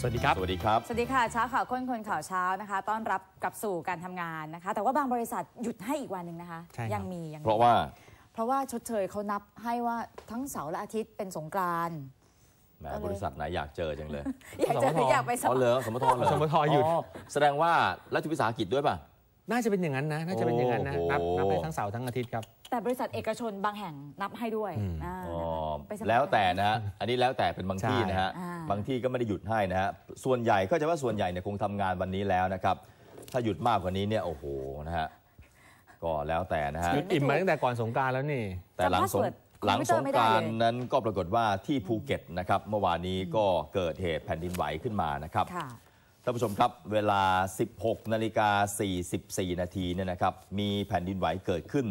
สวัสดีครับ สวัสดีครับ สวัสดีค่ะเช้าข่าวค้นคนข่าวเช้านะคะ ต้อนรับกลับสู่การทำงานนะคะ แต่ว่าบางบริษัทหยุดให้อีกวันหนึ่งนะคะใช่ครับยังมียังมีเพราะว่า เพราะว่าชดเชยเขานับให้ว่าทั้งเสาร์และอาทิตย์เป็นสงกรานต์แหมบริษัทไหนอยากเจอจังเลย อยากจะหรืออยากไปสอ๋อมัครเหรอสมทเหรอสมทหยุดแสดงว่ารัฐวิสาหกิจด้วยป่ะ น่าจะเป็นอย่างนั้นนะ น่าจะเป็นอย่างนั้นนะโอ้โหนับนับให้ทั้งเสาร์ทั้งอาทิตย์ครับ แต่บริษัทเอกชนบางแห่งนับให้ด้วยอืมอ่าอ๋อไปสมัครแล้วแต่นะฮะอันนี้แล้วแต่เป็นบางที่ใช่นะฮะอ่าบางที่ก็ไม่ได้หยุดให้นะฮะส่วนใหญ่ก็จะว่าส่วนใหญ่เนี่ยคงทำงานวันนี้แล้วนะครับ ถ้าหยุดมากกว่านี้เนี่ยโอ้โหนะฮะก็แล้วแต่นะฮะหยุดอิ่มมาตั้งแต่ก่อนสงกรารแล้วนี่ แต่หลังสงจำ password หลังสงคอมพิวกเตอราร์รไม่ได้เลยนั้นก็ปรากฏว่าที่ภูเก็ตนะครับเมื่อวานนี้ก็เกิดเหตุแผ่นดินไหวขึ้นมานะครับค่ะท่านผู้ชมครับเวลา 16นาฬิกา44นาทีเนี่ยนะครับมีแผ่นดินไหวเกิดขึ้น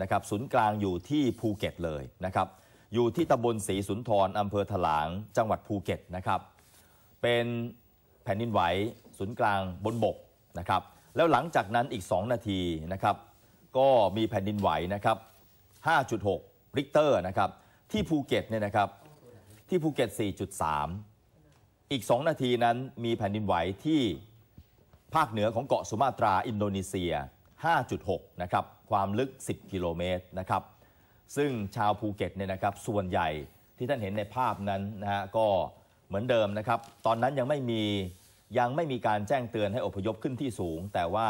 นะครับศูนย์กลางอยู่ที่ภูเก็ตเลยนะครับอยู่ที่ตำบลศรีสุนทรอำเภอถลางจังหวัดภูเก็ตนะครับเป็นแผ่นดินไหวศูนย์กลางบนบกนะครับแล้วหลังจากนั้นอีก 2 นาทีนะครับก็มีแผ่นดินไหวนะครับ 5.6 ริกเตอร์นะครับที่ภูเก็ตเนี่ยนะครับที่ภูเก็ต 4.3 อีก 2 นาทีนั้นมีแผ่นดินไหวที่ภาคเหนือของเกาะสุมาตราอินโดนีเซีย 5.6 นะครับ ความลึก 10 กิโลเมตรนะครับ ซึ่งชาวภูเก็ตเนี่ยนะครับส่วนใหญ่ที่ท่านเห็นในภาพนั้นนะฮะก็เหมือนเดิมนะครับ ตอนนั้นยังไม่มียังไม่มีการแจ้งเตือนให้อพยพขึ้นที่สูง แต่ว่า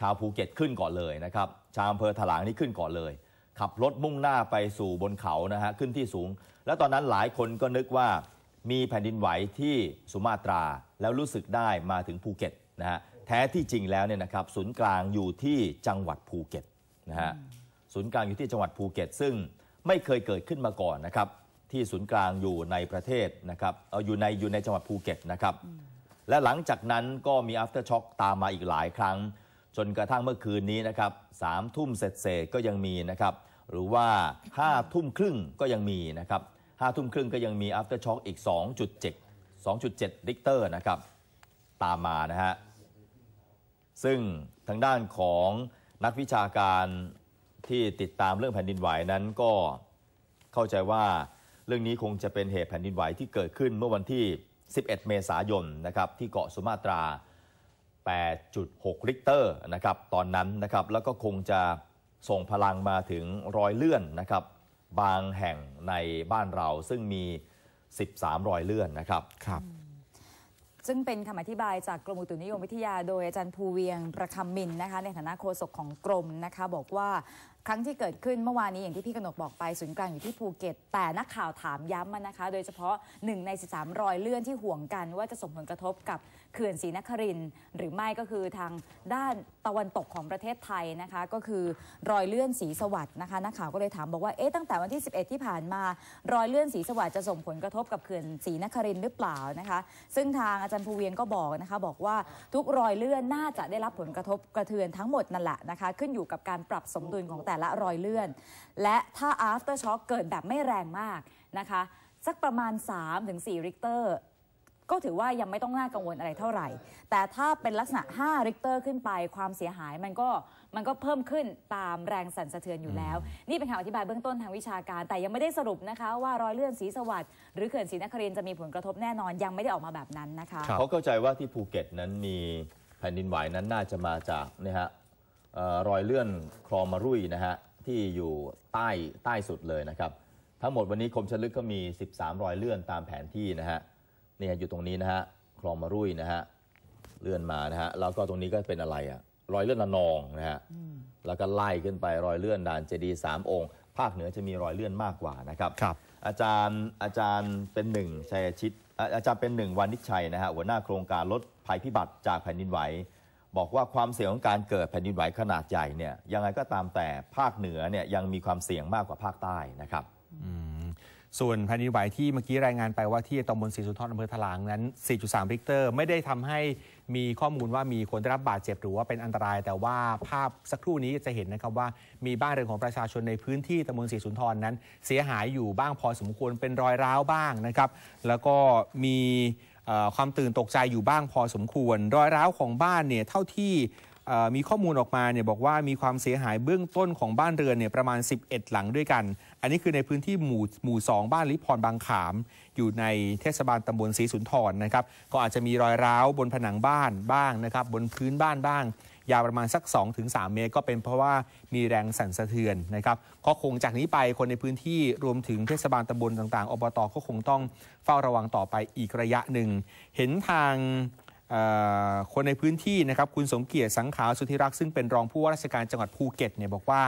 ชาวภูเก็ตขึ้นก่อนเลยนะครับ ชาวอำเภอถลางนี่ขึ้นก่อนเลย ขับรถมุ่งหน้าไปสู่บนเขานะฮะขึ้นที่สูง แล้วตอนนั้นหลายคนก็นึกว่ามีแผ่นดินไหวที่สุมาตราแล้วรู้สึกได้มาถึงภูเก็ตนะฮะแท้ที่จริงแล้วเนี่ยนะครับศูนย์กลางอยู่ที่จังหวัดภูเก็ต นะฮะศูนย์กลางอยู่ที่จังหวัดภูเก็ต ซึ่งไม่เคยเกิดขึ้นมาก่อนนะครับ ที่ศูนย์กลางอยู่ในประเทศนะครับเอาอยู่ในอยู่ในจังหวัดภูเก็ตนะครับ และหลังจากนั้นก็มี after shock ตามมาอีกหลายครั้ง จนกระทั่งเมื่อคืนนี้นะครับสามทุ่มเสร็จเก็ยังมีนะครับ หรือว่าห้าทุ่มครึ่งก็ยังมีนะครับห้าทุ่มครึ่งก็ยังมี after shock อีก 2.7 2.7ริกเตอร์นะครับ ตามมานะฮะ ซึ่งทางด้านของ นักวิชาการที่ติดตามเรื่องแผ่นดินไหวนั้นก็เข้าใจว่าเรื่องนี้คงจะเป็นเหตุแผ่นดินไหวที่เกิดขึ้นเมื่อวันที่ 11 เมษายนนะครับที่เกาะสุมาตรา 8.6 ริกเตอร์นะครับตอนนั้นนะครับแล้วก็คงจะส่งพลังมาถึงรอยเลื่อนนะครับบางแห่งในบ้านเราซึ่งมี 13 รอยเลื่อนนะครับครับ ซึ่งเป็นคำอธิบายจากกรมอุตุนิยมวิทยา โดยอาจารย์ภูเวียงประคำมินนะคะในฐานะโฆษกของกรมนะคะบอกว่า ครั้งที่เกิดขึ้นเมื่อวานนี้อย่างที่พี่กนกบอกไปศูนย์กลางอยู่ที่ภูเก็ต แต่นักข่าวถามย้ำมานะคะ โดยเฉพาะ 1 ใน 13 รอยเลื่อนที่ห่วงกัน ว่าจะส่งผลกระทบกับเขื่อนศรีนครินหรือไม่ก็คือทางด้านตะวันตกของประเทศไทยนะคะ ก็คือรอยเลื่อนสีสวัสด์นะคะนักข่าวก็เลยถามบอกว่าเอ๊ะตั้งแต่วันที่ 11 ที่ผ่านมา รอยเลื่อนสีสวัสด์จะส่งผลกระทบกับเขื่อนศรีนครินหรือเปล่านะคะ ซึ่งทางอาจารย์ภูเวียงก็บอกนะคะ บอกว่าทุกรอยเลื่อนน่าจะได้รับผลกระทบกระเทือนทั้งหมดนั่นแหละนะคะ ขึ้นอยู่กับการปรับสมดุลของแต่ละรอยเลื่อน และถ้า after shock เกิดแบบไม่แรงมากนะคะ สักประมาณ 3-4ริกเตอร์ก็ถือว่ายังไม่ต้องน่ากังวลอะไรเท่าไหร่ แต่ถ้าเป็นลักษณะ 5 ริกเตอร์ขึ้นไปความเสียหายมันก็มันก็เพิ่มขึ้นตามแรงสั่นสะเทือนอยู่แล้ว นี่เป็นคำอธิบายเบื้องต้นทางวิชาการ แต่ยังไม่ได้สรุปนะคะ ว่ารอยเลื่อนสีสวัสด์หรือเขื่อนศรีนครินทร์จะมีผลกระทบแน่นอนยังไม่ได้ออกมาแบบนั้นนะคะครับเขาเข้าใจว่าที่ภูเก็ตนั้นมีแผ่นดินไหวนั้นน่าจะมาจากนะฮะเอ่อ รอยเลื่อนคลองมารุยนะฮะที่อยู่ใต้ใต้สุดเลยนะครับ ทั้งหมดวันนี้คมชลึกก็มี 13 รอยเลื่อนตามแผนที่นะฮะเนี่ยอยู่ตรงนี้นะฮะคลองมารุยนะฮะเลื่อนมานะฮะแล้วก็ตรงนี้ก็เป็นอะไรอะรอยเลื่อนละนองนะฮะแล้วก็ไล่ขึ้นไปรอยเลื่อนด่านเจดีย์สามองค์ ภาคเหนือจะมีรอยเลื่อนมากกว่านะครับครับ อาจารย์อาจารย์เป็นหนึ่งชัยชิตอ่าอาจารย์เป็นหนึ่งวานิชชัยนะฮะหัวหน้าโครงการลดภัยพิบัติจากแผ่นดินไหว บอกว่าความเสี่ยงของการเกิดแผ่นดินไหวขนาดใหญ่เนี่ยยังไงก็ตามแต่ภาคเหนือเนี่ยยังมีความเสี่ยงมากกว่าภาคใต้นะครับส่วนแผ่นดินไหวที่เมื่อกี้รายงานไปว่าที่ตำบลศรีสุนทรอำเภอถลางนั้น 4.3ริกเตอร์ ไม่ได้ทำให้มีข้อมูลว่ามีคนได้รับบาดเจ็บหรือว่าเป็นอันตราย แต่ว่าภาพสักครู่นี้จะเห็นนะครับว่ามีบ้านเรือนของประชาชนในพื้นที่ตำบลศรีสุนทรนั้น เสียหายอยู่บ้างพอสมควรเป็นรอยร้าวบ้างนะครับ แล้วก็มี ความตื่นตกใจอยู่บ้างพอสมควร รอยร้าวของบ้านเนี่ยเท่าที่มีข้อมูลออกมาเนี่ยบอกว่ามีความเสียหายเบื้องต้นของบ้านเรือนเนี่ยประมาณ 11 หลังด้วยกัน อันนี้คือในพื้นที่หมู่หมู่ 2 บ้านลิพรบางขาม อยู่ในเทศบาลตำบลศรีสุนทรนะครับ ก็อาจจะมีรอยร้าวบนผนังบ้านบ้างนะครับ บนพื้นบ้านบ้าง ยาวประมาณสัก 2-3 เมตร ก็เป็นเพราะว่ามีแรงสั่นสะเทือนนะครับก็คงจากนี้ไปคนในพื้นที่รวมถึงเทศบาลตำบลต่างๆอบตก็คงต้องเฝ้าระวังต่อไปอีกระยะหนึ่ง เห็นทางคนในพื้นที่นะครับคุณสมเกียรติสังขาวสุธิรักษ์ซึ่งเป็นรองผู้ว่าราชการจังหวัดภูเก็ตเนี่ยบอกว่า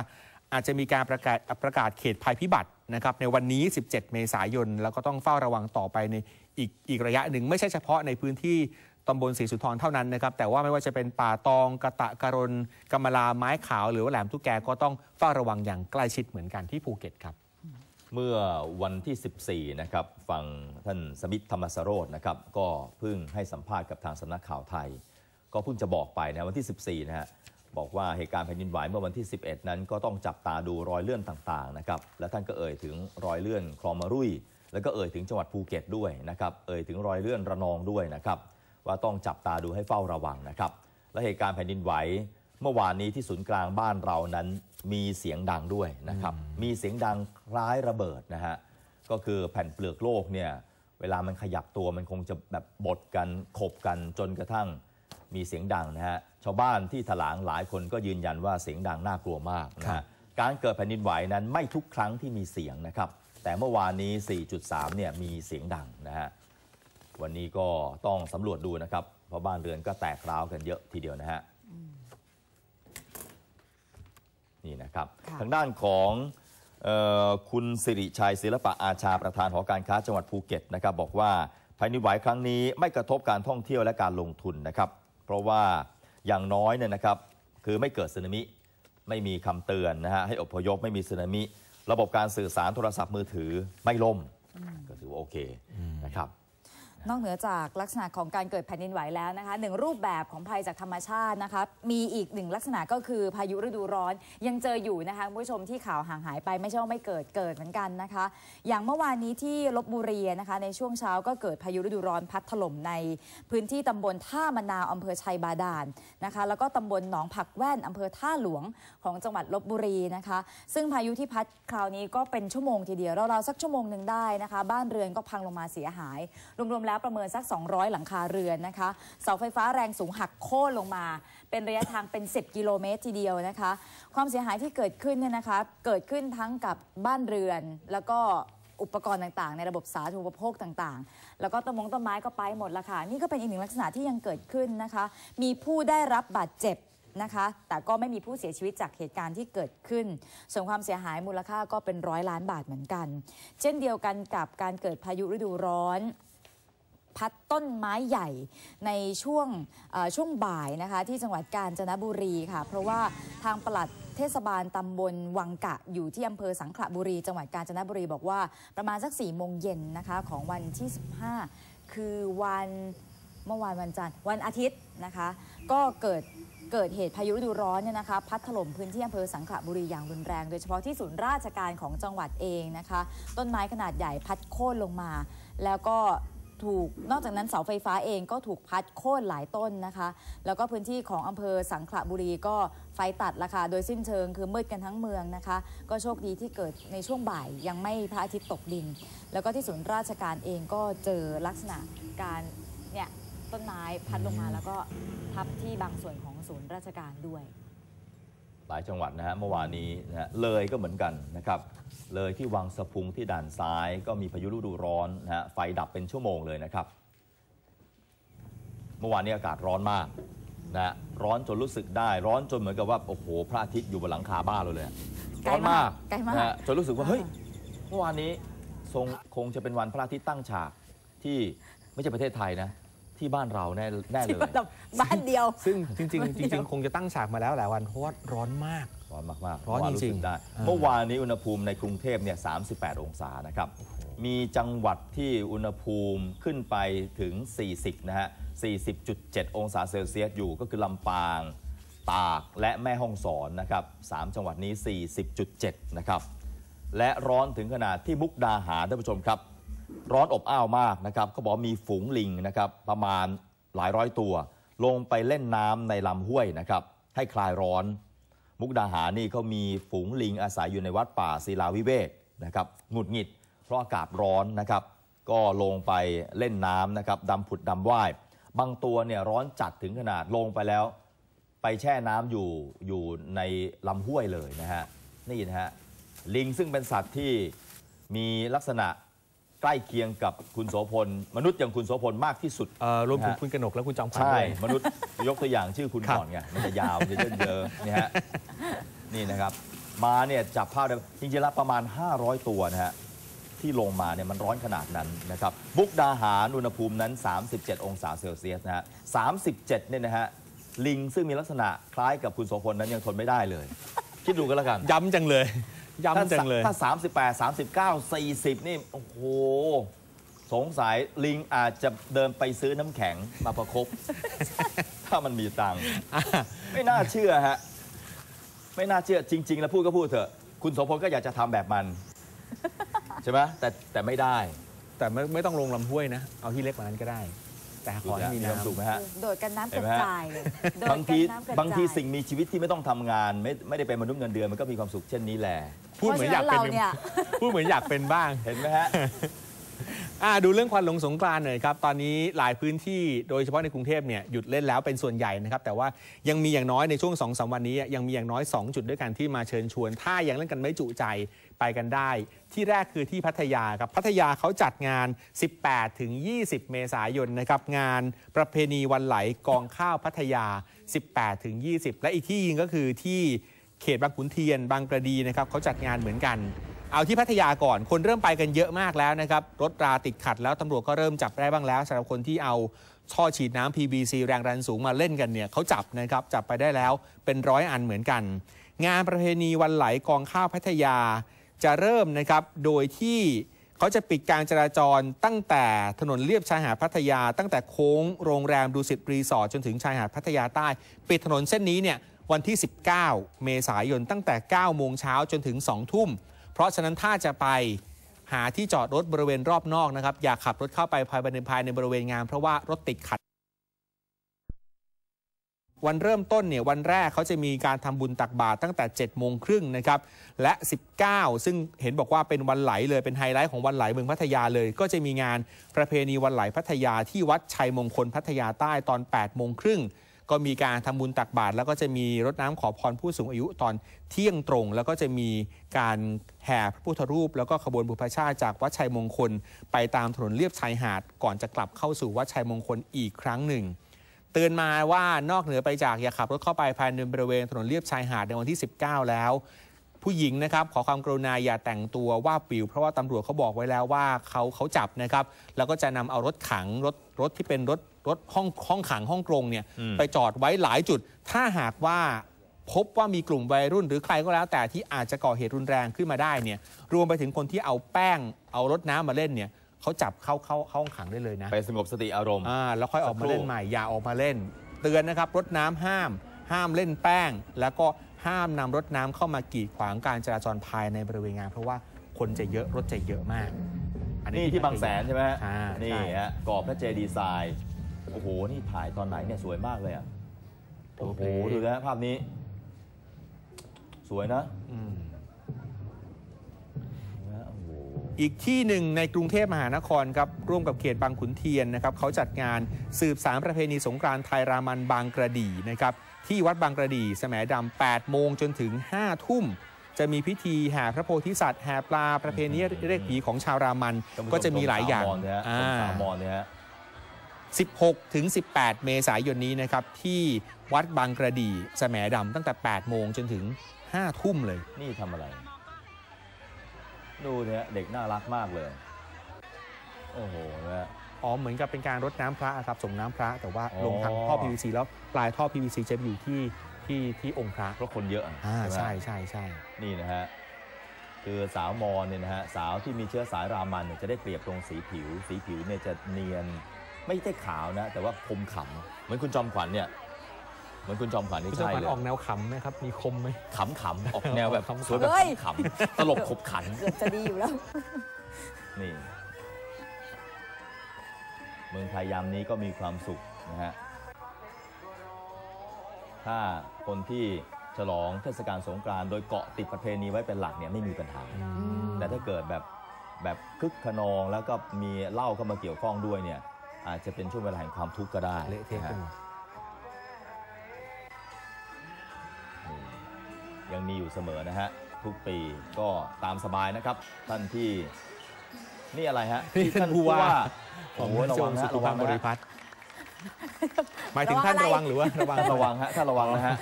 อาจจะมีการประกาศประกาศเขตภัยพิบัตินะครับในวันนี้ 17 เมษายน แล้วก็ต้องเฝ้าระวังต่อไปในอีกอีกระยะหนึ่ง ไม่ใช่เฉพาะในพื้นที่ ตำบลศรีสุนทรเท่านั้นนะครับแต่ว่าไม่ว่าจะเป็นป่าตองกะตะกะรนกำมะลาไม้ขาวหรือว่าแหลมทุกแกก็ต้องเฝ้าระวังอย่างใกล้ชิดเหมือนกันที่ภูเก็ตครับเมื่อวันที่ 14 นะครับ ฟังท่านสมิทธธรรมสโรจน์นะครับ ก็เพิ่งให้สัมภาษณ์กับทางสำนักข่าวไทย ก็เพิ่งจะบอกไปนะวันที่ 14 นะฮะ บอกว่าเหตุการณ์แผ่นดินไหวเมื่อวันที่ 11 นั้นก็ต้องจับตาดูรอยเลื่อนต่างๆนะครับ และท่านก็เอ่ยถึงรอยเลื่อนคลองมารุย แล้วก็เอ่ยถึงจังหวัดภูเก็ตด้วยนะครับ เอ่ยถึงรอยเลื่อนระนองด้วยนะครับ ว่าต้องจับตาดูให้เฝ้าระวังนะครับ และเหตุการณ์แผ่นดินไหวเมื่อวานนี้ที่ศูนย์กลางบ้านเรานั้นมีเสียงดังด้วยนะครับ มีเสียงดังคล้ายระเบิดนะฮะ ก็คือแผ่นเปลือกโลกเนี่ยเวลามันขยับตัวมันคงจะแบบบดกันขบกันจนกระทั่งมีเสียงดังนะฮะ ชาวบ้านที่ถลางหลายคนก็ยืนยันว่าเสียงดังน่ากลัวมากนะฮะ การเกิดแผ่นดินไหวนั้นไม่ทุกครั้งที่มีเสียงนะครับ แต่เมื่อวานนี้ 4.3 เนี่ยมีเสียงดังนะฮะ วันนี้ก็ต้องสำรวจดูนะครับ เพราะบ้านเรือนก็แตกร้าวกันเยอะทีเดียวนะฮะนี่นะครับค่ะทางด้านของเออคุณสิริชัยศิลปะอาชาประธานหอการค้าจังหวัดภูเก็ตนะครับบอกว่าแผ่นดินไหวครั้งนี้ไม่กระทบการท่องเที่ยวและการลงทุนนะครับ เพราะว่าอย่างน้อยเนี่ยนะครับ คือไม่เกิดสึนามิไม่มีคำเตือนนะฮะให้อพยพไม่มีสึนามิ ระบบการสื่อสารโทรศัพท์มือถือไม่ล่ม ก็ถือว่าโอเคนะครับ นอกเหนือจากลักษณะของการเกิดแผ่นดินไหวแล้วนะคะหนึ่งรูปแบบของภัยจากธรรมชาตินะคะมีอีกหนึ่งลักษณะก็คือพายุฤดูร้อนยังเจออยู่นะคะผู้ชมที่ข่าวห่างหายไปไม่ใช่ว่าไม่เกิดเกิดเหมือนกันนะคะ อย่างเมื่อวานนี้ที่ลบบุรีนะคะในช่วงเช้าก็เกิดพายุฤดูร้อนพัดถล่มในพื้นที่ตำบลท่ามะนาวอำเภอชัยบาดาลนะคะแล้วก็ตำบลหนองผักแว่นอำเภอท่าหลวงของจังหวัดลบบุรีนะคะ ซึ่งพายุที่พัดคราวนี้ก็เป็นชั่วโมงทีเดียวเราๆสักชั่วโมงหนึ่งได้นะคะ บ้านเรือนก็พังลงมาเสียหายรวมๆแล้วประเมินสัก 200 หลังคาเรือนนะคะเสาไฟฟ้าแรงสูงหักโค่นลงมา เป็นระยะทางเป็น 10 กิโลเมตรทีเดียวนะคะ ความเสียหายที่เกิดขึ้นเนี่ยนะคะเกิดขึ้นทั้งกับบ้านเรือน แล้วก็อุปกรณ์ต่างๆ ในระบบสาธารณูปโภคต่างๆ แล้วก็ต้นมงต้นไม้ก็ไปหมดละค่ะ นี่ก็เป็นอีกหนึ่งลักษณะที่ยังเกิดขึ้นนะคะ มีผู้ได้รับบาดเจ็บนะคะ แต่ก็ไม่มีผู้เสียชีวิตจากเหตุการณ์ที่เกิดขึ้น ส่วนความเสียหายมูลค่าก็เป็นร้อยล้านบาทเหมือนกัน เช่นเดียวกันกับการเกิดพายุฤดูร้อน พัดต้นไม้ใหญ่ในช่วงช่วงบ่ายนะคะที่จังหวัดกาญจนบุรีค่ะ เพราะว่าทางปลัดเทศบาลตำบลวังกะอยู่ที่อำเภอสังขละบุรี จังหวัดกาญจนบุรีบอกว่าประมาณสัก4ี่โมงเย็นนะคะของวันที่ 15 คือวันเมื่อวานวันจันทร์วันอาทิตย์นะคะ ก็เกิดเกิดเหตุพายุฤดูร้อนเนี่ยนะคะพัดถล่มพื้นที่อำเภอสังขละบุรีอย่างรุนแรง โดยเฉพาะที่ศูนย์ราชการของจังหวัดเองนะคะ ต้นไม้ขนาดใหญ่พัดโค่นลงมา แล้วก็ ถูกนอกจากนั้นเสาไฟฟ้าเองก็ถูกพัดโค่นหลายต้นนะคะ แล้วก็พื้นที่ของอำเภอสังขละบุรีก็ไฟตัดละค่ะโดยสิ้นเชิงคือมืดกันทั้งเมืองนะคะ ก็โชคดีที่เกิดในช่วงบ่ายยังไม่พระอาทิตย์ตกดิน แล้วก็ที่ศูนย์ราชการเองก็เจอลักษณะการเนี่ยต้นไม้พัดลงมาแล้วก็ทับที่บางส่วนของศูนย์ราชการด้วย ลายจังหวัดนะฮะเมื่อวานนี้นะฮะเลยก็เหมือนกันนะครับ เลยที่วังสะพุงที่ด่านซ้ายก็มีพายุฤดูร้อนนะฮะไฟดับเป็นชั่วโมงเลยนะครับ เมื่อวานนี้อากาศร้อนมากนะฮะร้อนจนรู้สึกได้ร้อนจนเหมือนกับว่าโอ้โหพระอาทิตย์อยู่บนหลังคาบ้านเราเลยอะใกล้ร้อนมากใกล้มากนะฮะจนรู้สึกว่าอ่าเฮ้ยเมื่อวานนี้ทรงคงจะเป็นวันพระอาทิตย์ตั้งฉากที่ไม่ใช่ประเทศไทยนะ ที่บ้านเราแน่แน่เลที่ยว่าเราบ้านเดียว ซึ่งจริงวันๆเดีจยวริงๆ คงจะตั้งฉากมาแล้วหลายวันเพราะว่าร้อนมาก ร้อนมากๆร้อนเมื่วาจริงๆสึกได้อ่าเมื่อวานนี้อุณหภูมิในกรุงเทพเนี่ย 38 องศานะครับ มีจังหวัดที่อุณหภูมิขึ้นไปถึง 40 นะฮะ 40.7 องศาเซลเซียสอยู่ก็คือลำปาง ตากและแม่ฮ่องสอนนะครับสามจังหวัดนี้ 40.7 นะครับ และร้อนถึงขนาดที่มุกดาหารท่านผู้ชมครับ ร้อนอบอ้าวมากนะครับเขาบอกมีฝูงลิงนะครับประมาณหลายร้อยตัว ลงไปเล่นน้ำในลำห้วยนะครับให้คลายร้อน มุกดาหารนี่เขามีฝูงลิงอาศัยอยู่ในวัดป่าศิลาวิเวกนะครับหงุดหงิด เพราะอากาศร้อนนะครับก็ลงไปเล่นน้ำนะครับดำผุดดำว่าย บางตัวเนี่ยร้อนจัดถึงขนาดลงไปแล้ว ไปแช่น้ำอยู่อยู่ในลำห้วยเลยนะฮะนี่นะฮะลิงซึ่งเป็นสัตว์ที่มีลักษณะ ใกล้เคียงกับคุณโสพล มนุษย์อย่างคุณโสพลมากที่สุด เอ่อรวมถึงนะฮะคุณกนกและคุณจอมขวัญใช่ ด้วย มนุษย์ยกตัวอย่างชื่อคุณครับ ก่อนไงมันจะยาวมันจะเยอะๆเนี่ยฮะนี่นะครับ มาเนี่ยจับภาพได้จริงๆแล้วประมาณ 500 ตัวนะฮะที่ลงมาเนี่ยมันร้อนขนาดนั้นนะครับบุกดาหารอุณหภูมินั้น 37 องศาเซลเซียสนะฮะ37เนี่ยนะฮะลิงซึ่งมีลักษณะคล้ายกับคุณโสพลนั้นยังทนไม่ได้เลย คิดดูกันแล้วกัน ย้ำจังเลย ย้ำจังเลยถ้าถ้า 38 39 40 นี่ โอ้โห สงสัยลิงอาจจะเดินไปซื้อน้ำแข็งมาประคบถ้ามันมีตังค์ไม่น่าเชื่อฮะ ไม่น่าเชื่อจริง ๆ แล้วพูดก็พูดเถอะ คุณโสพลก็อยากจะทำแบบมัน ใช่ไหมแต่แต่ไม่ได้ แต่ไม่ไม่ต้องลงลำห้วยนะ เอาที่เล็กกว่านั้นก็ได้ แต่ขอให้มีความสุขน้ำไหมฮะ โดดกันน้ำกเห็นระไหมฮะจายเลยโดดบางทีกันน้ำกระจายบางทีสิ่งมีชีวิตที่ไม่ต้องทำงาน ไม่ไม่ได้เป็นมนุษย์เงินเดือนมันก็มีความสุขเช่นนี้แหละพูดเหมือนอยากเป็นพระฉะเราเนี่ย พูดเหมือนอยากเป็นบ้าง เห็นไหมฮะ อ่าดูเรื่องควันหลงสงกรานต์หน่อยครับ ตอนนี้หลายพื้นที่โดยเฉพาะในกรุงเทพเนี่ยหยุดเล่นแล้วเป็นส่วนใหญ่นะครับ แต่ว่ายังมีอย่างน้อยในช่วง2อสวันนี้ ยังมีอย่างน้อย 2 จุดด้วยกันที่มาเชิญชวน ถ้ายังเล่นกันไม่จุใจ ไปกันได้ ที่แรกคือที่พัทยาครับพัทยาเขาจัดงาน 18 ถึง 20 เมษายนนะครับงานประเพณีวันไหลกองข้าวพัทยา 18 ถึง 20 และอีกที่ยิงก็คือที่เขตบางขุนเทียนบางกระดีนะครับเขาจัดงานเหมือนกัน เอาที่พัทยาก่อนคนเริ่มไปกันเยอะมากแล้วนะครับรถราติดขัดแล้วตำรวจก็เริ่มจับได้บ้างแล้วสำหรับคนที่เอาช่อฉีดน้ำ PVC แรงดันสูงมาเล่นกันเนี่ยเขาจับนะครับจับไปได้แล้วเป็นร้อยอันเหมือนกัน งานประเพณีวันไหลกองข้าวพัทยา จะเริ่มนะครับโดยที่เขาจะปิดการจราจรตั้งแต่ถนนเลียบชายหาดพัทยา ตั้งแต่โค้งโรงแรมดูสิตรีสอร์ทจนถึงชายหาดพัทยาใต้ ปิดถนนเส้นนี้เนี่ยวันที่ 19 เมษายนตั้งแต่ 9 โมงเช้าจนถึง 2 ทุ่ม เพราะฉะนั้นถ้าจะไปหาที่จอดรถบริเวณรอบนอกนะครับ อย่าขับรถเข้าไปภายในภายในบริเวณงานเพราะว่ารถติดขัด วันเริ่มต้นเนี่ยวันแรกเขาจะมีการทำบุญตักบาตรตั้งแต่7โมงครึ่งนะครับและ 19 ซึ่งเห็นบอกว่าเป็นวันไหลเลยเป็นไฮไลท์ของวันไหลเมืองพัทยาเลย ก็จะมีงานประเพณีวันไหลพัทยาที่วัดชัยมงคลพัทยาใต้ตอน8โมงครึ่งก็มีการทำบุญตักบาตรแล้วก็จะมีรดน้ำขอพรผู้สูงอายุตอนเที่ยงตรง แล้วก็จะมีการแห่พระพุทธรูป แล้วก็ขบวนบุพชาติจากวัดชัยมงคล ไปตามถนนเลียบชายหาดก่อนจะกลับเข้าสู่วัดชัยมงคลอีกครั้งหนึ่ง เตือนมาว่านอกเหนือไปจากอย่าขับรถเข้าไปภายในบริเวณถนนเลียบชายหาดในวันที่ 19 แล้ว ผู้หญิงนะครับขอความกรุณาอย่าแต่งตัวว่าปิว เพราะว่าตำรวจเขาบอกไว้แล้วว่าเขาเขาจับนะครับ แล้วก็จะนำเอารถขังรถรถที่เป็นรถรถห้องห้องขังห้องกรงเนี่ยอืมไปจอดไว้หลายจุด ถ้าหากว่าพบว่ามีกลุ่มวัยรุ่นหรือใครก็แล้วแต่ที่อาจจะก่อเหตุรุนแรงขึ้นมาได้เนี่ยรวมไปถึงคนที่เอาแป้งเอารถน้ำมาเล่นเนี่ย เขาจับเข้าเข้าเข้าห้องขังได้เลยนะไปสงบสติอารมณ์อ่าแล้วค่อยออกมาสักครู่เล่นใหม่อย่าออกมาเล่น เตือนนะครับรถน้ำห้าม ห้ามเล่นแป้ง แล้วก็ห้ามนำรถน้ำเข้ามากีดขวางการจราจรภายในบริเวณงาน เพราะว่าคนจะเยอะรถจะเยอะมาก อันี่ที่บางแสนใช่ไหมฮะอ่านี่ใช่ฮะกรอบพระเจดีย์ทรายโอ้โหนี่ถ่ายตอนไหนเนี่ยสวยมากเลยอะโอ้โหดูนะภาพนี้ สวยนะ อืม นะโอ้โหอีกที่หนึ่งในกรุงเทพมหานครครับร่วมกับเขตบางขุนเทียนนะครับเขาจัดงานสืบสารประเพณีสงกรานต์ไทยรามันบางกระดีนะครับที่วัดบางกระดีสมดำ8โมงจนถึง 5 ทุ่ม จะมีพิธีแห่พระโพธิสัตว์แห่ปลาประเพณีเรียกผีของชาวรามันท่านผู้ชก็จะมีหลายอย่างตรงสามมอนเนี่ยฮะอ่าตรงสามมอนเนี่ยฮะ16 ถึง 18 เมษายนนี้นะครับที่วัดบางกระดีสมดำตั้งแต่ 8 โมงจนถึง 5 ทุ่มเลย นี่ทำอะไร ดูเนี่ยเด็กน่ารักมากเลย โอ้โหนะฮะอ๋อเหมือนกับเป็นการรดน้ำพระครับส่งน้ำพระ แต่ว่าอ๋อลงทางท่อ PVC แล้วปลายท่อ PVC จะไปอยู่ที่ที่ที่องค์พระเพราะคนเยอะอ่าไหมใช่ใช่ใช่นี่นะฮะคือสาวมอญเนี่ยนะฮะสาวที่มีเชื้อสายรามันเนี่ยจะได้เปรียบตรงสีผิว สีผิวเนี่ยจะเนียน ไม่ใช่ขาวนะ แต่ว่าคมขำเหมือนคุณจอมขวัญเนี่ย เหมือนคุณจอมขวัญนี่คุณจอมใช่ขวัญเลยออกแนวขำไหมครับ มีคมไหมขำขำๆออกแนวแบบขำๆสวยแบบเฮ้ยขำๆตลกขบขัน เกือบจะดีอยู่แล้ว นี่ เมืองไทยยามนี้ก็มีความสุขนะฮะ ถ้าคนที่ฉลองเทศกาลสงกรานต์โดยเกาะติดประเพณีไว้เป็นหลักเนี่ยไม่มีปัญหา แต่ถ้าเกิดแบบแบบคึกขนองแล้วก็มีเหล้าเข้ามาเกี่ยวข้องด้วยเนี่ยอาจจะเป็นช่วงเวลาแห่งความทุกข์ก็ได้เละเทะนะไปฮะหมด ยังมีอยู่เสมอนะฮะ ทุกปีก็ตามสบายนะครับ ท่านที่นี่อะไรฮะนี่ท่านผู้ว่าโอ้โหระวังสุนะขุระพัวังงบนะริฮะพัตรหมายถึงท่านระระวัวังงอะไรหรือว่าระวังระวังฮะถ้าระวังนะฮะ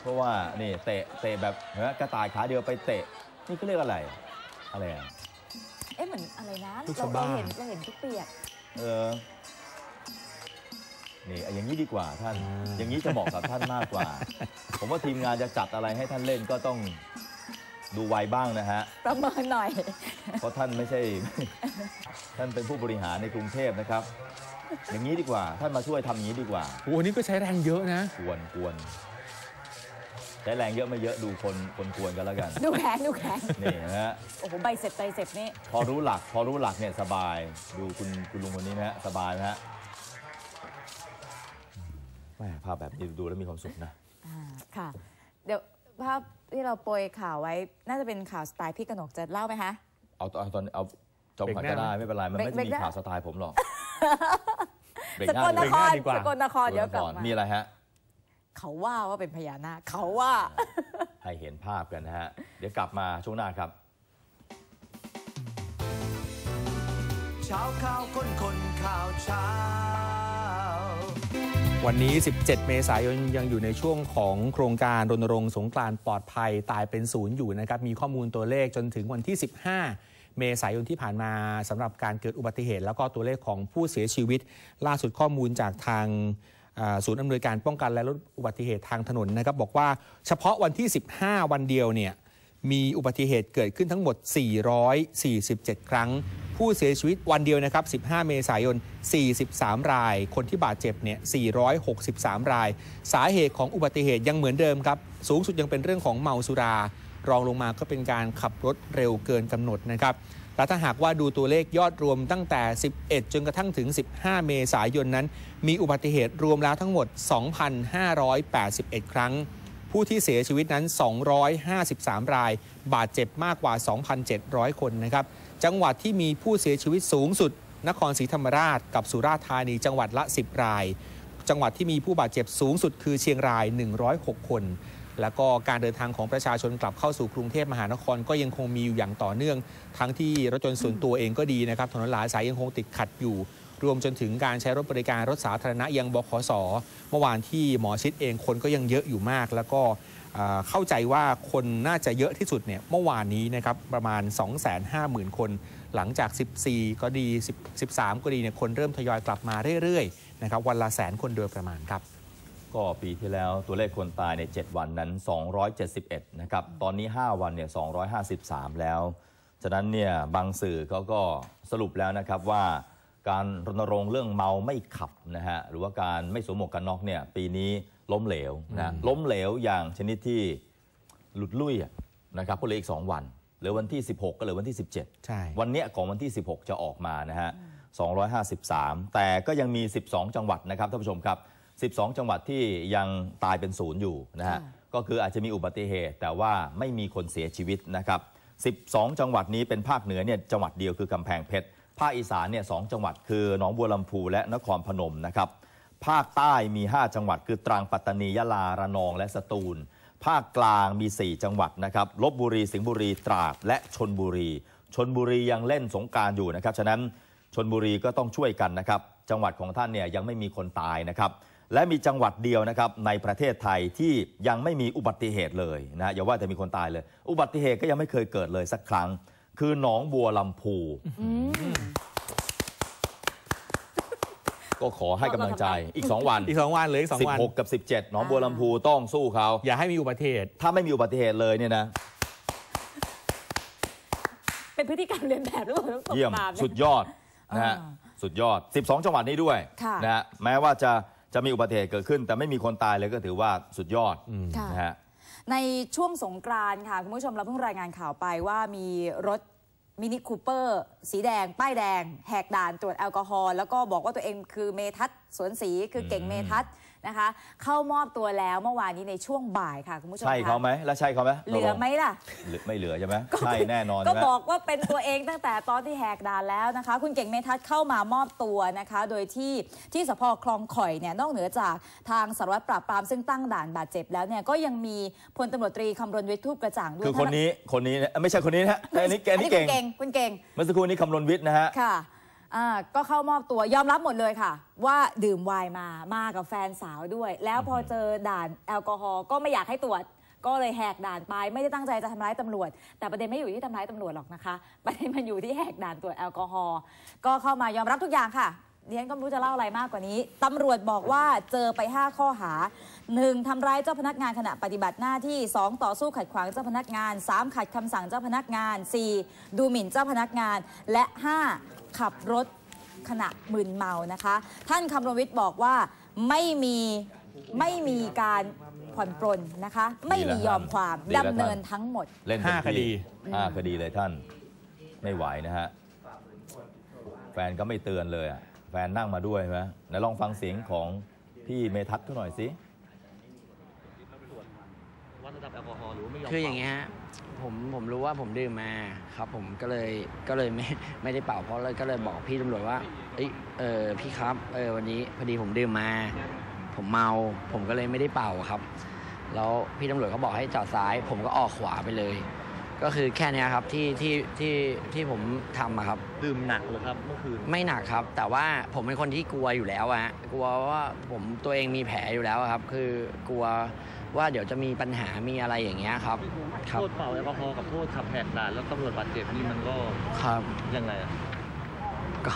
เพราะว่านี่เตะเตะแบบเห็นไหมกระต่ายขาเดียวไปเตะนี่ก็เรียกอะไรอะไรอะเอ๊ะเหมือนอะไรนะลูกเราสะบ้าเราเห็นเราเห็นทุกเปียกเออ นี่อย่างนี้ดีกว่าท่าน อย่างนี้จะเหมาะกับท่านมากกว่า ผมว่าทีมงานจะจัดอะไรให้ท่านเล่นก็ต้องดูไวบ้างนะฮะ ประเมินหน่อย เพราะท่านไม่ใช่ ท่านเป็นผู้บริหารในกรุงเทพนะครับ อย่างนี้ดีกว่า ท่านมาช่วยทำอย่างนี้ดีกว่าโอ้โหนี่ก็ใช้แรงเยอะนะกวนกวนใช้แรงเยอะไม่เยอะดูคนคนกวนกันแล้วกัน ดูแขนดูแขนนี่นะฮะโอ้โหใบเสร็จใบเสร็จนี่พอรู้หลัก พอรู้หลักเนี่ยสบาย ดูคุณคุณลุงคนนี้นะฮะสบายนะฮะ แม่ภาพแบบนี้ดูแล้วมีความสุขนะอ่าค่ะ เดี๋ยวภาพที่เราโปรยข่าวไว้ น่าจะเป็นข่าวสไตล์พี่กนกจะเล่าไหมคะ เอาตอนเอาตอนเอาจบก่อนเบรกหก็น้าได้ไม่เป็นไร มันไม่เบรได้กมีหน้าข่าวสไตล์ผมหรอกเบรกสหน้ากลนเบรกคหน้ารดีกว่าสกลนครเดี๋ยวกลับก่อนมามีอะไรฮะ เขาว่าว่าเป็นพญานาคเขาว่า ให้เห็นภาพกันนะฮะ เดี๋ยวกลับมาช่วงหน้าครับเช้าข่าวคนคนข่าวเช้า วันนี้ 17 เมษายนยังอยู่ในช่วงของโครงการรณรงค์สงกรานต์ปลอดภัยตายเป็นศูนย์อยู่นะครับ มีข้อมูลตัวเลขจนถึงวันที่ 15 เมษายนที่ผ่านมาสำหรับการเกิดอุบัติเหตุ แล้วก็ตัวเลขของผู้เสียชีวิต ล่าสุดข้อมูลจากทางศูนย์อำนวยการป้องกันและลดอุบัติเหตุทางถนนนะครับ บอกว่าเฉพาะวันที่ 15 วันเดียวเนี่ย มีอุบัติเหตุเกิดขึ้นทั้งหมด 447 ครั้ง ผู้เสียชีวิตวันเดียวนะครับ 15 เมษายน 43 ราย คนที่บาดเจ็บเนี่ย 463 ราย สาเหตุของอุบัติเหตุยังเหมือนเดิมครับ สูงสุดยังเป็นเรื่องของเมาสุรา รองลงมาก็เป็นการขับรถเร็วเกินกำหนดนะครับและถ้าหากว่าดูตัวเลขยอดรวมตั้งแต่ 11 จนกระทั่งถึง 15 เมษายนนั้น มีอุบัติเหตุรวมแล้วทั้งหมด 2,581 ครั้ง ผู้ที่เสียชีวิตนั้น 253 ราย บาดเจ็บมากกว่า 2,700 คนนะครับ จังหวัดที่มีผู้เสียชีวิตสูงสุด นครศรีธรรมราช กับสุราษฎร์ธานีจังหวัดละ 10 ราย จังหวัดที่มีผู้บาดเจ็บสูงสุดคือเชียงราย 106 คน แล้วก็การเดินทางของประชาชนกลับเข้าสู่กรุงเทพมหานครก็ยังคงมีอยู่อย่างต่อเนื่อง ทั้งที่รถยนต์ส่วนตัวเองก็ดีนะครับถนนหลายสายยังคงติดขัดอยู่ รวมจนถึงการใช้รถบริการรถสาธารณะยังบขสเมื่อวานที่หมอชิดเองคนก็ยังเยอะอยู่มาก แล้วก็เข้าใจว่าคนน่าจะเยอะที่สุดเนี่ยเมื่อวานนี้นะครับประมาณ 250,000 คน หลังจาก 14 ก็ดี10 13 ก็ดีเนี่ยคนเริ่มทยอยกลับมาเรื่อยๆนะครับวันละแสนคนโดยประมาณครับก็ปีที่แล้วตัวเลขคนตายใน 7 วันนั้น 271 นะครับ ตอนนี้ 5 วันเนี่ย 253 แล้ว ฉะนั้นเนี่ยบางสื่อเขาก็สรุปแล้วนะครับว่า การรณรงค์เรื่องเมาไม่ขับนะฮะหรือว่าการไม่สวมหมวกกันน็อกเนี่ยปีนี้ล้มเหลวนะล้มเหลวอย่างชนิดที่หลุดลุ่ยอะนะครับก็เหลืออีก 2 วันเหลือวันที่ 16 ก็เหลือวันที่ 17 ใช่ วันเนี้ยของวันที่ 16 จะออกมานะฮะ 253 แต่ก็ยังมี 12 จังหวัดนะครับท่านผู้ชมครับ 12 จังหวัดที่ยังตายเป็นศูนย์อยู่นะฮะค่ะก็คืออาจจะมีอุบัติเหตุ แต่ว่าไม่มีคนเสียชีวิตนะครับ 12 จังหวัดนี้เป็นภาคเหนือเนี่ยจังหวัดเดียวคือกำแพงเพชร ภาคอีสานเนี่ยสองจังหวัดคือหนองบัวลำพูและนครพนมนะครับ ภาคใต้มี 5 จังหวัด คือตรังปัตตานียะลาระนองและสตูล ภาคกลางมี 4 จังหวัดนะครับลบบุรีสิงห์บุรีตราดและชนบุรีชนบุรียังเล่นสงการอยู่นะครับฉะนั้นชนบุรีก็ต้องช่วยกันนะครับ จังหวัดของท่านเนี่ยยังไม่มีคนตายนะครับ และมีจังหวัดเดียวนะครับในประเทศไทยที่ยังไม่มีอุบัติเหตุเลยนะอย่าว่าแต่มีคนตายเลย อุบัติเหตุก็ยังไม่เคยเกิดเลยสักครั้ง คือหนองบัวลำพูก็ขอให้กำลังใจอีก 2 วันอีก 2 วันเหลยอีก2วัน16 กับ 17 หนองบัวลำพูต้องสู้เขาอย่าให้มีอุบัติเหตุ ถ้าไม่มีอุบัติเหตุเลยเนี่ยนะ เป็นพฤติกรรมเรียนแบบหรือเปล่าต้องตบเยี่ยมตามนี่สุดยอดนะฮะอ่าสุดยอด 12 จังหวัดนี้ด้วยค่ะนะฮะแม้ว่าจะจะมีอุบัติเหตุเกิดขึ้น แต่ไม่มีคนตายเลยก็ถือว่าสุดยอดค่ะนะฮะ ในช่วงสงกรานค่ะ คุณผู้ชมเราเพิ่งรายงานข่าวไปว่ามีรถมินิคูเปอร์สีแดง ป้ายแดง แหกด่านตรวจแอลกอฮอล์แล้วก็บอกว่าตัวเองคือเมทัศสวนสีคือเก่งเมทัศน์ นะคะ เข้ามอบตัวแล้วเมื่อวานนี้ในช่วงบ่ายค่ะคุณผู้ชมใช่คะเขาไหมแล้วใช่เขาไหมเหลือไหมล่ะเหลือไม่เหลือใช่ไหมใช่แน่นอนก็ใช่ไหมบอกว่าเป็นตัวเองตั้งแต่ตอนที่แหกด่านแล้วนะคะ คุณเก่งเมทัศน์เข้ามามอบตัวนะคะ โดยที่ที่สพคลองข่อยเนี่ยนอกเหนือจากทางสารวัตรปราบปรามซึ่งตั้งด่านบาดเจ็บแล้วเนี่ยก็ยังมีพลตำรวจตรีคำรณวิทย์ทูปกระจ่างด้วยคือคนนี้คนนี้นะไม่ใช่คนนี้นะฮะอันนี้แกอันนี่นี้คุเก่งณเก่งคุณเก่งเมื่อสักครู่นี้คำนวณวิทย์นะฮะค่ะ อ่าก็เข้ามอบตัวยอมรับหมดเลยค่ะ ว่าดื่มไวน์มามากับแฟนสาวด้วย แล้วพอเจอด่านแอลกอฮอล์ก็ไม่อยากให้ตรวจ ก็เลยแหกด่านไป ไม่ได้ตั้งใจจะทำร้ายตำรวจ แต่ประเด็นไม่อยู่ที่ทำร้ายตำรวจหรอกนะคะ ประเด็นมันอยู่ที่แหกด่านตรวจแอลกอฮอล์ก็เข้ามายอมรับทุกอย่างค่ะดิฉันก็ไม่รู้จะเล่าอะไรมากกว่านี้ตำรวจบอกว่าเจอไป 5 ข้อหา 1. ทำร้ายเจ้าพนักงานขณะปฏิบัติหน้าที่ 2. ต่อสู้ขัดขวางเจ้าพนักงาน 3. ขัดคำสั่งเจ้าพนักงาน 4. ดูหมิ่นเจ้าพนักงาน และ 5. ขับรถขณะมึนเมานะคะ ท่านคำรณวิทย์บอกว่าไม่มีไม่มีการผ่อนปรนนะคะ ไม่มียอมความดีแล้วท่านดำเนินทั้งหมด เล่นห้าเต็มที่คดีห้าคดีเลยท่านไม่ไหวนะฮะ แฟนก็ไม่เตือนเลยอะแฟนนั่งมาด้วยใช่ไหมไหนลองฟังเสียงของพี่เมทัศน์เขาหน่อยสิวัดระดับแอลกอฮอล์หรือว่าไม่ยอมคืออย่างเงี้ยฮะ ผมผมรู้ว่าผมดื่มมาครับผมก็เลยก็เลยไม่ไม่ได้เป่าเพราะเลยก็เลยบอกพี่ตำรวจว่าเอยเออพี่ครับเออวันนี้พอดีผมดื่มมา ผมเมา ผมก็เลยไม่ได้เป่าครับ แล้วพี่ตำรวจเขาบอกให้จอดซ้าย ผมก็ออกขวาไปเลย ก็คือแค่เนี้ยครับที่ที่ที่ที่ผมทำอะครับ ดื่มหนักเลยครับเมื่อคืนไม่หนักครับ แต่ว่าผมเป็นคนที่กลัวอยู่แล้วอะฮะกลัวว่าผมตัวเองมีแผลอยู่แล้วอะครับ คือกลัว ว่าเดี๋ยวจะมีปัญหามีอะไรอย่างเงี้ยครับ ครับ โทษเป่าแอลกอฮอล์กับโทษขับแหกด่านแล้วตำรวจบาดเจ็บนี่มันก็ครับ ยังไงอะก็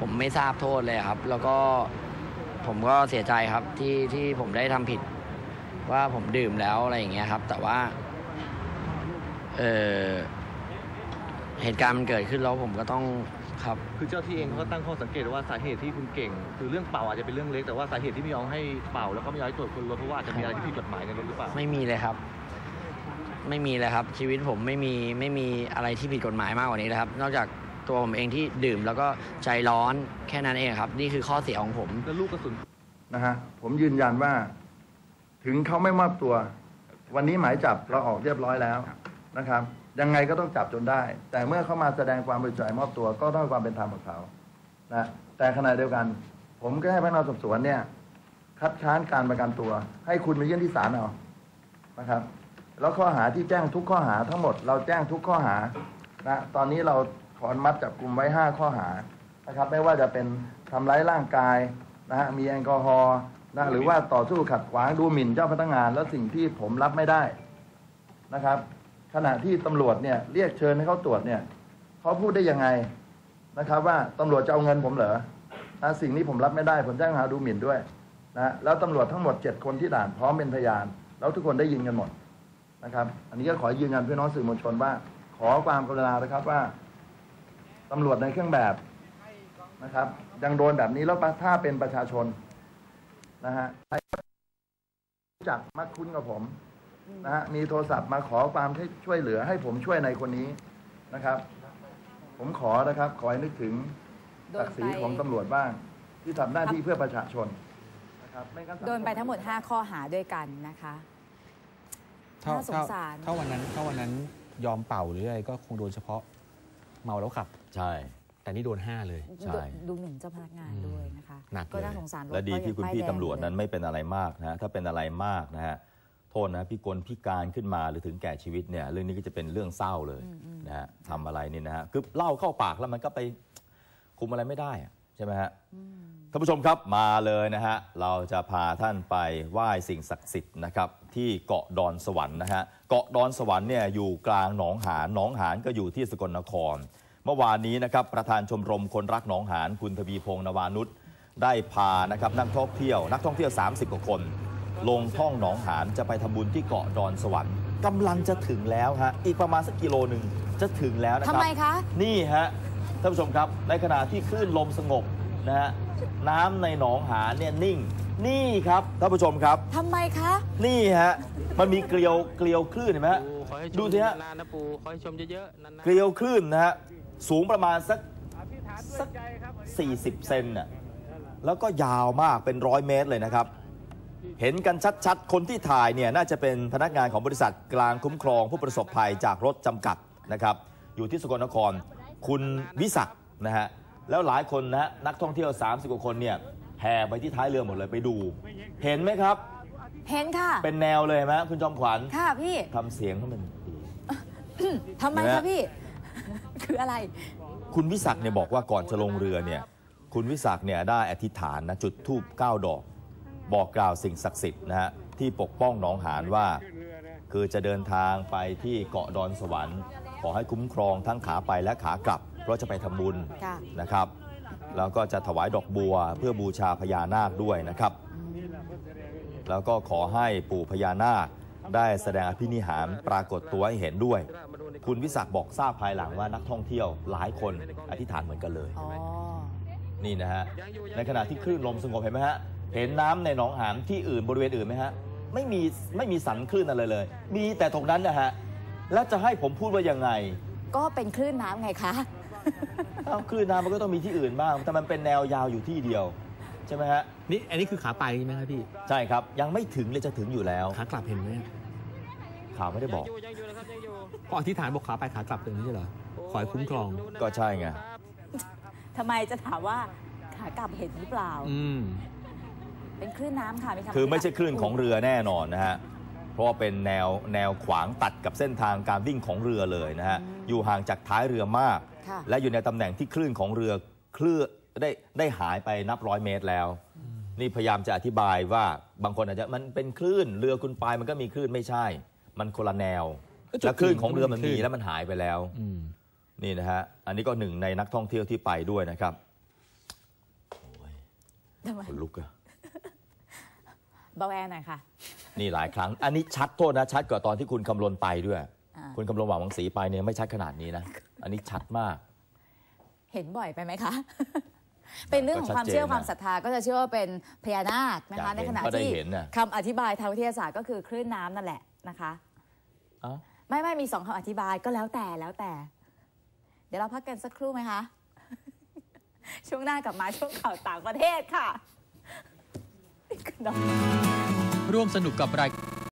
ผมไม่ทราบโทษเลยครับ แล้วก็ผมก็เสียใจครับที่ที่ผมได้ทำผิด ว่าผมดื่มแล้วอะไรอย่างเงี้ยครับ แต่ว่าเออเหตุการณ์มันเกิดขึ้นแล้วผมก็ต้อง ครับคือเจ้าที่เองเขาก็ตั้งข้อสังเกตว่าสาเหตุที่คุณเก่ง คือเรื่องเป่าอาจจะเป็นเรื่องเล็กแต่ว่าสาเหตุที่ไม่ยอมให้เป่าแล้วก็ไม่ยอมให้ตรวจคนรถเพราะว่าอาจจะมีอะไรที่ผิดกฎหมายในรถหรือเปล่าไม่มีเลยครับ ไม่มีเลยครับ ชีวิตผมไม่มีไม่มีอะไรที่ผิดกฎหมายมากกว่านี้เลยครับ นอกจากตัวผมเองที่ดื่มแล้วก็ใจร้อนแค่นั้นเองครับ นี่คือข้อเสียของผม แล้วลูกกระสุนนะฮะผมยืนยันว่า ถึงเขาไม่มอบตัว วันนี้หมายจับเราออกเรียบร้อยแล้วนะครับ ยังไงก็ต้องจับจนได้ แต่เมื่อเขามาแสดงความบริสุทธิ์มอบตัวก็ต้องความเป็นธรรมกับเขานะแต่ขณะเดียวกัน ผมก็ให้พนักงานสอบสวนเนี่ย คัดค้านการประกันตัว ให้คุณไปยื่นที่ศาลเอานะครับ แล้วข้อหาที่แจ้งทุกข้อหาทั้งหมด เราแจ้งทุกข้อหานะตอนนี้เราขอนมัดจับกลุ่มไว้ห้าข้อหานะครับ ไม่ว่าจะเป็นทำร้ายร่างกายนะฮะมีแอลกอฮอล์นะหรือว่าต่อสู้ขัดขวางดูหมิ่นเจ้าพนักงาน แล้วสิ่งที่ผมรับไม่ได้นะครับ ขณะที่ตำรวจเนี่ยเรียกเชิญให้เขาตรวจเนี่ยเขาพูดได้ยังไงนะครับ ว่าตำรวจจะเอาเงินผมเหรอนะสิ่งนี้ผมรับไม่ได้ผมแจ้งหาดูหมิ่นด้วยนะแล้วตำรวจทั้งหมดเจ็ดคนที่ด่านพร้อมเป็นพยาน แล้วทุกคนได้ยินกันหมดนะครับ อันนี้ก็ขอยืนยันพี่น้องสื่อมวลชนว่า ขอความกรุณานะครับว่าตำรวจในเครื่องแบบนะครับยังโดนแบบนี้แล้วถ้าเป็นประชาชนนะฮะรู้จักมักคุ้นกับผม นะฮะมีโทรศัพท์มาขอความให้ช่วยเหลือให้ผมช่วยในคนนี้นะครับ ผมขอนะครับ ขอให้นึกถึงโดศันกดิ์ศไปรีของตำรวจบ้าง ที่ทำหน้าที่เพื่อประชาชนนะครับไม่งั้นโดนไปทั้งหมด 5 ข้อหาด้วยกันนะคะถ้าน่าสงถ้าสารถ้าวันนั้นถ้าวันนั้นยอมเป่าหรืออะไรก็คงโดนเฉพาะเมาแล้วขับ ใช่ แต่นี่โดน 5 เลย ใช่ ดูดูหมิ่นเจ้าพนักงานด้วยนะคะ หนักเลยก็น่าสงสารรถและดีเพราะที่คุณยังพี่ป้ายแดงตำรวจนั้นอยู่เลยไม่เป็นอะไรมากนะฮะถ้าเป็นอะไรมากนะฮะโทษนะพิกลพิการขึ้นมาหรือถึงแก่ชีวิตเนี่ยเรื่องนี้ก็จะเป็นเรื่องเศร้าเลยนะฮะทำอะไรนี่นะฮะคือเหล่าเข้าปากแล้วมันก็ไปคุมอะไรไม่ได้อะใช่ไหมฮะท่านผู้ชมครับมาเลยนะฮะเราจะพาท่านไปไหว้สิ่งศักดิ์สิทธิ์นะครับที่เกาะดอนสวรรค์นะฮะเกาะดอนสวรรค์เนี่ยอยู่กลางหนองหานหนองหานก็อยู่ที่สกลนคร เมื่อวานนี้นะครับประธานชมรมคนรักหนองหานคุณทวีพงษ์นวานุชได้พานะครับนักท่องเที่ยว นักท่องเที่ยว 30 กว่าคน ลงท่องหนองหานจะไปทำบุญที่เกาะดอนสวรรค์กำลังจะถึงแล้วฮะอีกประมาณสักกิโลหนึ่งจะถึงแล้วนะคทำรับไมคะนี่ฮะท่านผู้ชมครับในขณะที่คลื่นลมสงบนะฮะน้ำในหนองหานเนี่ยนิ่ง นี่ครับท่านผู้ชมครับทำไมคะ นี่ฮะมันมีเกลียวเกลียวคลื่นเห็นไหมฮะปูขอให้ชมดูสิฮะนานๆนะปูขอให้ชมเยอะๆนานๆเกลียวคลื่นนะฮะสูงประมาณสักสัก 40 เซนน่ะแล้วก็ยาวมากเป็นร้อยเมตรเลยนะครับ เห็นกันชัดๆ คนที่ถ่ายเนี่ยน่าจะเป็นพนักงานของบริษัทกลางคุ้มครองผู้ประสบภัยจากรถจำกัดนะครับ อยู่ที่สกลนคร คุณวิศักดิ์นะฮะ แล้วหลายคนนะฮะนักท่องเที่ยว 30 กว่าคนเนี่ยแห่ไปที่ท้ายเรือหมดเลยไปดู เห็นไหมครับ เห็นค่ะ เป็นแนวเลยไหมคุณจอมขวัญ ค่ะพี่ทำเสียงให้มันดีทำไมเห็นไหมคะพี่ คืออะไร คุณวิศักดิ์เนี่ยบอกว่าก่อนจะลงเรือเนี่ย คุณวิศักดิ์เนี่ยได้อธิษฐานนะจุดธูป9ดอก บอกกล่าวสิ่งศักดิ์สิทธิ์นะฮะที่ปกป้องหนองหานว่า คือจะเดินทางไปที่เกาะดอนสวรรค์ ขอให้คุ้มครองทั้งขาไปและขากลับ เพราะจะไปทำบุญค่ะนะครับ แล้วก็จะถวายดอกบัวเพื่อบูชาพญานาคด้วยนะครับ แล้วก็ขอให้ปู่พญานาคได้แสดงอภินิหารปรากฏตัวให้เห็นด้วย คุณวิศักดิ์บอกทราบภายหลังว่านักท่องเที่ยวหลายคนอธิษฐานเหมือนกันเลยอ๋อนี่นะฮะ ในขณะที่คลื่นลมสงบเห็นไหมฮะ เห็นน้ำในหนองหานที่อื่นบริเวณอื่นไหมฮะ ไม่มีไม่มีสันคลื่นอะไรเลย มีแต่ตรงนั้นนะฮะ แล้วจะให้ผมพูดว่ายังไง ก็เป็นคลื่นน้ำไงคะเอ้าคลื่นน้ำมันก็ต้องมีที่อื่นบ้าง แต่มันเป็นแนวยาวอยู่ที่เดียวใช่ไหมฮะ นี่อันนี้คือขาไปใช่ไหมครับพี่ ใช่ครับ ยังไม่ถึงเลยจะถึงอยู่แล้ว ขากลับเห็นไหมข่าวไม่ได้บอกเพราะอธิษฐานบอกขาไปขากลับเป็นอย่างนี้เหรอขอให้คุ้มครอง ก็ใช่ไงทำไมจะถามว่าขากลับเห็นหรือเปล่า อืม เป็นคลื่นน้ำค่ะมีคำคือไม่ใช่คลื่นของเรือแน่นอนนะฮะเพราะว่าเป็นแนวแนวขวางตัดกับเส้นทางการวิ่งของเรือเลยนะฮะอยู่ห่างจากท้ายเรือมากค่ะและอยู่ในตำแหน่งที่คลื่นของเรือเคลื่อนได้ได้หายไปนับร้อยเมตรแล้ว นี่พยายามจะอธิบายว่าบางคนอาจจะมันเป็นคลื่นเรือคุณไปมันก็มีคลื่นไม่ใช่ มันคนละแนวก็จุดและคลื่นของเรือมันคลื่มีนแล้วมันหายไปแล้วอืมนี่นะฮะอันนี้ก็หนึ่งในนักท่องเที่ยวที่ไปด้วยนะครับทำไมขนลุกอะ เบาแอร์หน่อยค่ะ นี่หลายครั้ง อันนี้ชัดโทษนะ ชัดกว่าตอนที่คุณคำลนไปด้วยอ่าคุณคำลนหวังวังสีไปเนี่ยไม่ชัดขนาดนี้นะ อันนี้ชัดมาก เห็นบ่อยไปไหมคะ เป็นเรื่องของความเชื่อก็ชัดเจนนะความศรัทธาก็จะเชื่อว่าเป็นพญานาคนะคะอยากในเห็นขณะก็ได้ที่เห็นน่ะคำอธิบายทางวิทยาศาสตร์ก็คือคลื่นน้ำนั่นแหละนะคะเอ้าไม่ไม่มีสองคำอธิบายก็แล้วแต่แล้วแต่ เดี๋ยวเราพักกันสักครู่ไหมคะ ช่วงหน้ากลับมาช่วงข่าวต่างประเทศค่ะ ร่วมสนุกกับราย